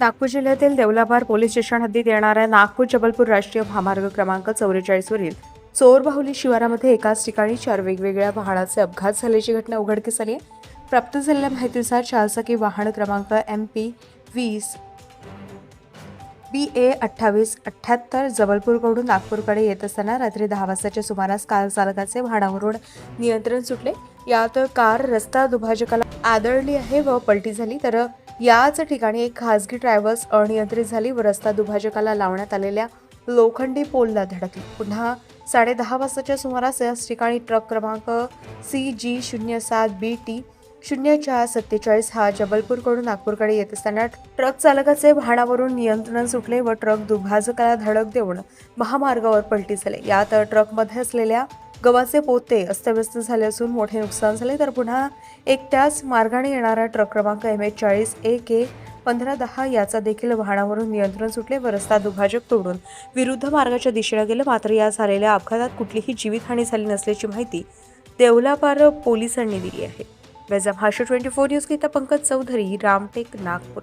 नागपूर जिल्ह्यातील देवलाबार police station हद्दीत येणाऱ्या नागपूर जबलपूर राष्ट्रीय महामार्ग क्रमांक चौवेचाळीसवरील चोरबाहुली शिवारामध्ये एकाच ठिकाणी चार वेगवेगळ्या वाहनाचे अपघात झाल्याची घटना उघडकीस आली आहे. प्राप्त झालेल्या माहितीनुसार चारचाकी वाहन क्रमांक एम पी वीस बी ए अठ्ठावीस अठ्ठ्याहत्तर जबलपूरकडून नागपूरकडे येत असताना रात्री दहा वाजताच्या सुमारास कार चालकाचे वाहनावरून नियंत्रण सुटले. यात कार रस्ता दुभाजकाला आदळली आहे व पलटी झाली. तर याच ठिकाणी एक खासगी ट्रॅव्हल्स अनियंत्रित झाली. व रस्ता दुभाजकाला लावण्यात आलेल्या लोखंडी पोलला धडकली. पुन्हा साडे दहा वाजताच्या सुमारास याच ठिकाणी ट्रक क्रमांक सी जी शून्य सात बी टी शून्य चार सत्तेचाळीस हा जबलपूरकडून नागपूरकडे येत असताना ट्रक चालकाचे वाहनावरून नियंत्रण सुटले व ट्रक दुभाजकाला धडक देऊन महामार्गावर पलटी झाले. यात ट्रकमध्ये असलेल्या गव्हाचे पोते अस्तव्यस्त झाले असून मोठे नुकसान झाले तर पुन्हा एक त्याच मार्गाने येणारा ट्रक क्रमांक एम एच चाळीस ए के पंधरा दहा याचा देखील वाहनावरून नियंत्रण सुटले. व रस्ता दुभाजक तोडून विरुद्ध मार्गाच्या दिशेने गेलं मात्र या झालेल्या अपघातात कुठलीही जीवितहानी झाली नसल्याची माहिती देवलापार पोलिसांनी दिली आहे. वेजा भाषा twenty four news Geeta Pankaj Chaudhari Ramtek Nagpur.